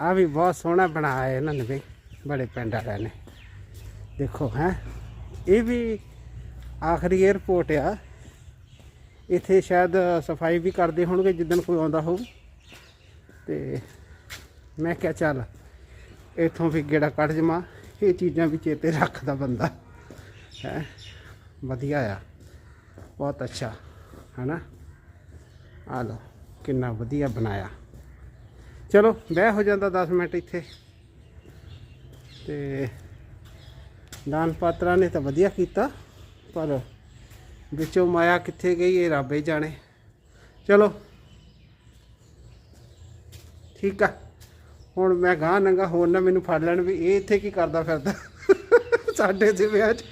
ਆ ਵੀ ਬਹੁਤ ਸੋਹਣਾ ਬਣਾਇਆ ਇਹਨਾਂ ਨੇ ਵੀ, ਬੜੇ ਪਿੰਡ ਵਾਲਿਆਂ ਨੇ। ਦੇਖੋ, ਹੈ, ਇਹ ਵੀ ਆਖਰੀ 에ਅਰਪੋਰਟ ਆ। ਇੱਥੇ ਸ਼ਾਇਦ ਸਫ਼ਾਈ ਵੀ ਕਰਦੇ ਹੋਣਗੇ ਜਿੱਦਣ ਕੋਈ ਆਉਂਦਾ ਹੋਊ। ਤੇ ਮੈਂ ਕਿਹਾ ਚੱਲ, ਇੱਥੋਂ ਵੀ ਗੇੜਾ ਕੱਢ ਜਮਾ। ਇਹ ਚੀਜ਼ਾਂ ਵੀ ਚੇਤੇ ਰੱਖਦਾ ਬੰਦਾ। ਹੈ, ਵਧੀਆ ਆ। ਬਹੁਤ ਅੱਛਾ, ਹਨਾ? ਆ ਲਓ, ਕਿੰਨਾ ਵਧੀਆ ਬਣਾਇਆ। ਚਲੋ, ਬਹਿ ਹੋ ਜਾਂਦਾ 10 ਮਿੰਟ ਇੱਥੇ। ਤੇ ਦਾਨ ਪਾਤਰਾ ਨੇ ਤਾਂ ਵਧੀਆ ਕੀਤਾ, ਪਰ ਵਿੱਚੋਂ ਮਾਇਆ ਕਿੱਥੇ ਗਈ, ਇਹ ਰੱਬ ਹੀ ਜਾਣੇ। ਚਲੋ। ਠੀਕ ਆ। ਹੁਣ ਮੈਂ ਗਾਂ ਨੰਗਾ, ਹੋਰ ਨਾ ਮੈਨੂੰ ਫੜ ਲੈਣ ਵੀ ਇਹ ਇੱਥੇ ਕੀ ਕਰਦਾ ਫਿਰਦਾ? ਸਾਡੇ ਦੇ ਵਿਆਹ 'ਚ